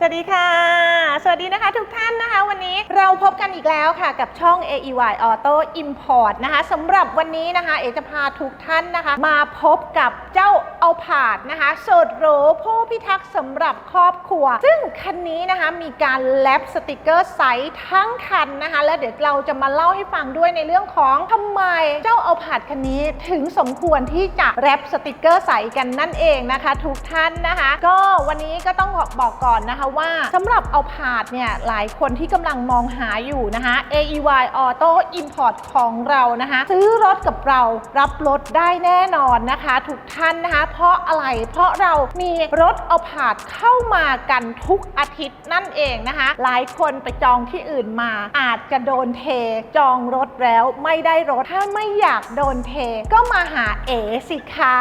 สวัสดีค่ะ สวัสดีนะคะทุกท่านนะคะ วันนี้เราพบกันอีกแล้วค่ะกับช่อง AEY Auto Import นะคะสำหรับวันนี้นะคะ เอจะพาทุกท่านนะคะ มาพบกับเจ้าเอาผาดนะคะสดหรูผู้พิทักษ์สำหรับครอบครัว ซึ่งคันนี้นะคะมีการแลบสติกเกอร์ใสทั้งคันนะคะ แล้วเดี๋ยวเราจะมาเล่าให้ฟังด้วยในเรื่องของทำไมเจ้าเอาผาดคันนี้ถึงสมควรที่จะแรปสติกเกอร์ใสกันนั่นเองนะคะ ทุกท่านนะคะ ก็วันนี้ก็ต้องบอกก่อนนะคะว่าสำหรับเอาผาดเนี่ยหลายคนที่กำลังมองหาอยู่นะคะ AEY Auto Import ของเรานะคะ ซื้อรถกับเรารับรถได้แน่นอนนะคะ ทุกท่านนะคะเพราะอะไร เพราะเรามีรถเอาผาดเข้ามากันทุกอาทิตย์นั่นเองนะคะ หลายคนไปจองที่อื่นมา อาจจะโดนเท จองรถแล้วไม่ได้รถถ้าไม่อยากโดนเท ก็มาหาเอสิคะ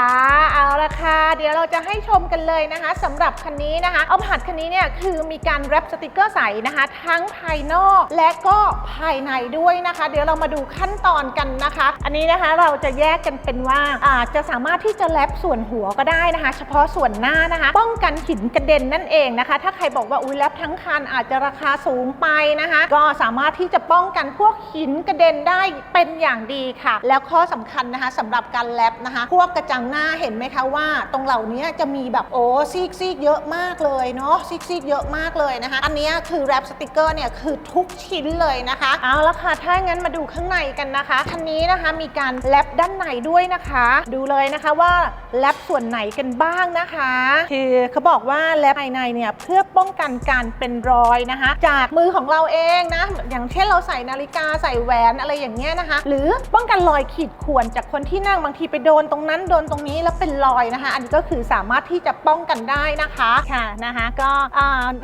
เอาละค่ะเดี๋ยวเราจะให้ชมกันเลยนะคะสำหรับคันนี้นะคะเอาผาดคันนี้เนี่ยคือมีการแรปสติกเกอร์ใสนะคะ ทั้งภายนอกและก็ภายในด้วยนะคะ เดี๋ยวเรามาดูขั้นตอนกันนะคะ อันนี้นะคะเราจะแยกกันเป็นว่าอาจจะสามารถที่จะแรปส่วนหัวก็ได้นะคะ เฉพาะส่วนหน้านะคะ ป้องกันหินกระเด็นนั่นเองนะคะ ถ้าใครบอกว่าอุ้ยแรปทั้งคันอาจจะราคาสูงไปนะคะ ก็สามารถที่จะป้องกันพวกหินกระเด็นได้เป็นอย่างดีค่ะ แล้วข้อสำคัญนะคะสำหรับการแรปนะคะ พวกกระจังหน้าเห็นไหมคะว่า ตรงเหล่านี้จะมีแบบโอ้ซีกซีกเยอะมากเลยเนาะซีกซีกเยอะมากเลยนะคะ อันนี้คือแรปสติกเกอร์เนี่ยคือทุกชิ้นเลยนะคะเอาละค่ะถ้างั้นมาดูข้างในกันนะคะคันนี้นะคะมีการแรปด้านในด้วยนะคะ ดูเลยนะคะว่าแรปส่วนไหนกันบ้างนะคะ คือเขาบอกว่าแรปภายในเนี่ยเพื่อป้องกันการเป็นรอยนะคะ จากมือของเราเองนะ อย่างเช่นเราใส่นาฬิกาใส่แหวนอะไรอย่างเงี้ยนะคะ หรือป้องกันรอยขีดข่วนจากคนที่นั่งบางทีไปโดนตรงนั้นโดนตรงนี้แล้วเป็นรอยนะคะ อันนี้ก็คือสามารถที่จะป้องกันได้นะคะค่ะนะคะ ก็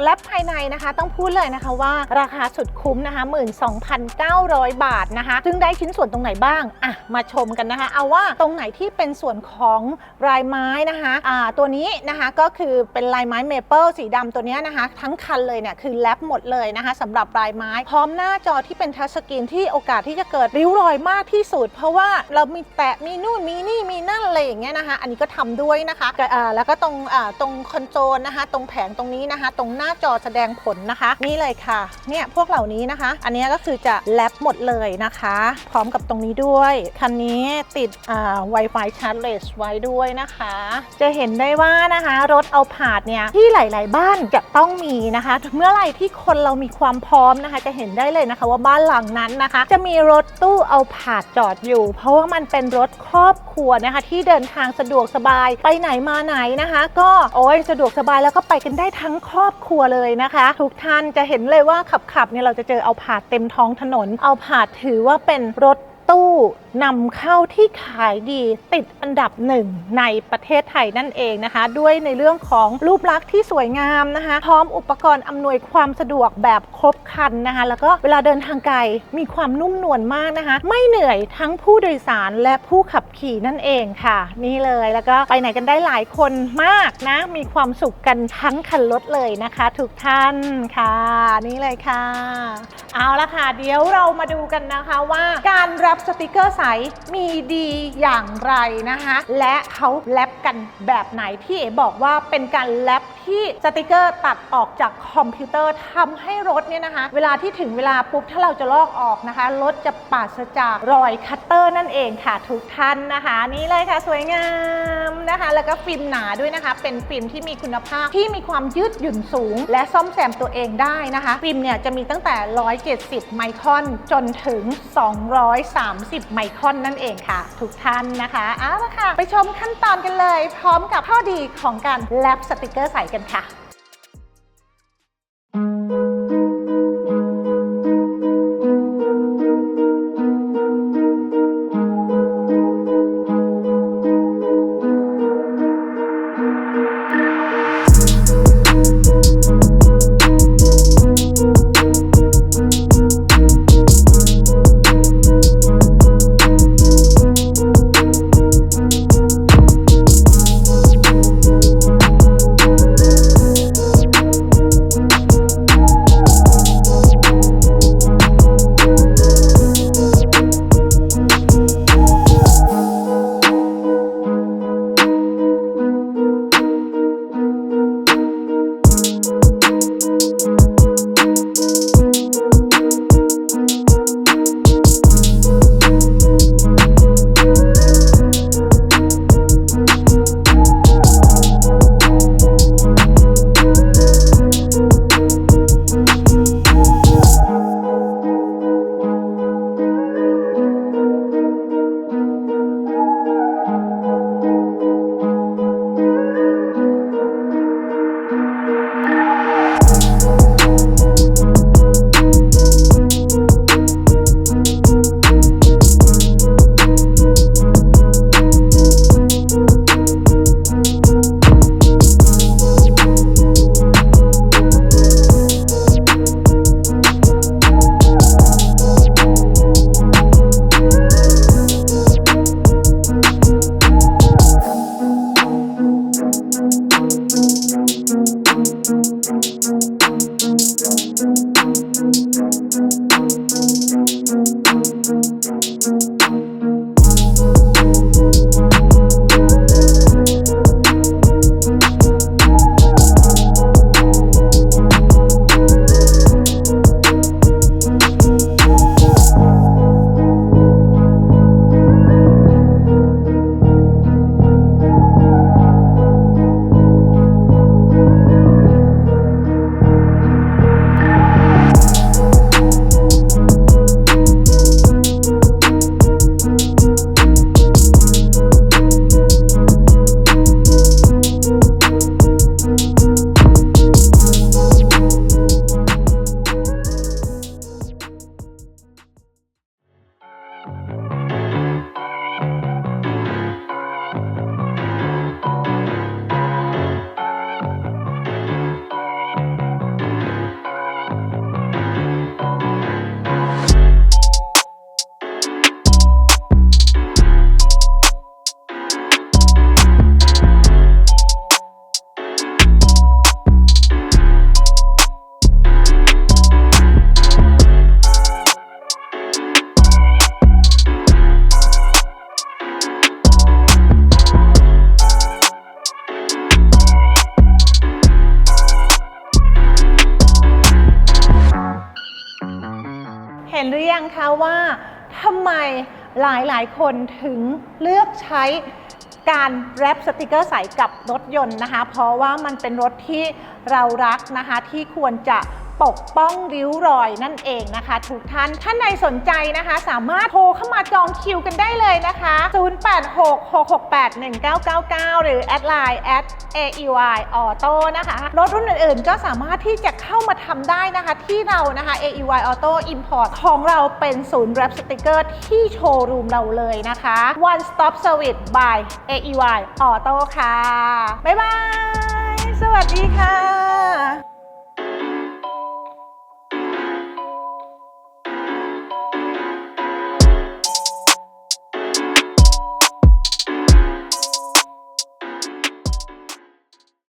แรปภายในนะคะ ต้องพูดเลยนะคะว่าราคาสุดคุ้มนะคะ12,900 บาทนะคะ ซึ่งได้ชิ้นส่วนตรงไหนบ้างอะมาชมกันนะคะ เอาว่าตรงไหนที่เป็นส่วนของลายไม้นะคะอ่าตัวนี้นะคะก็คือเป็นลายไม้เมเปิลสีดำตัวนี้นะคะ ทั้งคันเลยเนี่ยคือแรปหมดเลยนะคะสำหรับลายไม้ พร้อมหน้าจอที่เป็นทัชสกรีนที่โอกาสที่จะเกิดริ้วรอยมากที่สุด เพราะว่าเรามีแตะมีนู่นมีนี่มีนั่นอะไรอย่างเงี้ยนะคะอันนี้ก็ทำด้วยนะคะแล้วก็ตรงตรงคอนโซลนะคะ ตรงแผงตรงนี้นะคะ ตรงหน้าจอแสดงผลนะคะ นี่เลยค่ะเนี่ยพวกเหล่านี้นะคะ อันนี้ก็คือจะแรปหมดเลยนะคะ พร้อมกับตรงนี้ด้วย คันนี้ติดอ่า Wi-Fi Charge ไว้ด้วยนะคะจะเห็นได้ว่านะคะรถเอาผาดเนี่ยที่หลาย ๆ บ้านจะต้องมีนะคะ เมื่อไหร่ที่คนเรามีความพร้อมนะคะ จะเห็นได้เลยนะคะว่าบ้านหลังนั้นนะคะ จะมีรถตู้เอาผาดจอดอยู่ เพราะว่ามันเป็นรถครอบครัวนะคะ ที่เดินทางสะดวกสบายไปไหนมาไหนนะคะ ก็โอ้ยสะดวกสบายแล้วก็ไปกันได้ทั้งครอบครัวเลยนะคะ ทุกท่านจะเห็นเลยว่าขับๆเนี่ยเราจะเจอเอาผาดเต็มท้องถนน เอาผาดถือว่าเป็นรถ ตู้นำเข้าที่ขายดีติดอันดับหนึ่งในประเทศไทยนั่นเองนะคะ ด้วยในเรื่องของรูปลักษณ์ที่สวยงามนะคะ พร้อมอุปกรณ์อำนวยความสะดวกแบบครบครันนะคะ แล้วก็เวลาเดินทางไกลมีความนุ่มนวลมากนะคะ ไม่เหนื่อยทั้งผู้โดยสารและผู้ขับขี่นั่นเองค่ะ นี่เลยแล้วก็ไปไหนกันได้หลายคนมากนะ มีความสุขกันทั้งคันรถเลยนะคะทุกท่านค่ะ นี่เลยค่ะ เอาละค่ะเดี๋ยวเรามาดูกันนะคะว่าการแรปสติกเกอร์ใสมีดีอย่างไรนะคะ และเขาแรปกันแบบไหนที่เอ๋บอกว่าเป็นการแรปที่สติกเกอร์ตัดออกจากคอมพิวเตอร์ทำให้รถเนี่ยนะคะ เวลาที่ถึงเวลาปุ๊บถ้าเราจะลอกออกนะคะ รถจะปราศจากรอยคัตเตอร์นั่นเองค่ะทุกท่านนะคะ นี่เลยค่ะสวยงามนะคะ แล้วก็ฟิล์มหนาด้วยนะคะ เป็นฟิล์มที่มีคุณภาพที่มีความยืดหยุ่นสูง และซ่อมแซมตัวเองได้นะคะ ฟิล์มเนี่ยจะมีตั้งแต่ 170 ไมครอนจนถึง 230ไมครอนนั่นเองค่ะ ทุกท่านนะคะเอาละค่ะ ไปชมขั้นตอนกันเลย พร้อมกับข้อดีของการแลบสติกเกอร์ใส่กันค่ะ ยังคะว่าทำไมหลายๆ คนถึงเลือกใช้การแรปสติกเกอร์ใสกับรถยนต์นะคะ เพราะว่ามันเป็นรถที่เรารักนะคะที่ควรจะ ปกป้องริ้วรอยนั่นเองนะคะ ทุกท่านท่านใดสนใจนะคะ สามารถโทรเข้ามาจองคิวกันได้เลยนะคะ 0866681999 หรือแอดไลน์ at AEY Auto นะคะรถรุ่นอื่นๆ ก็สามารถที่จะเข้ามาทำได้นะคะ ที่เรานะคะ AEY Auto Import ของเราเป็นศูนย์แรปสติกเกอร์ที่โชว์รูมเราเลยนะคะ One Stop Service by AEY Auto ค่ะ บ๊ายบาย สวัสดีค่ะ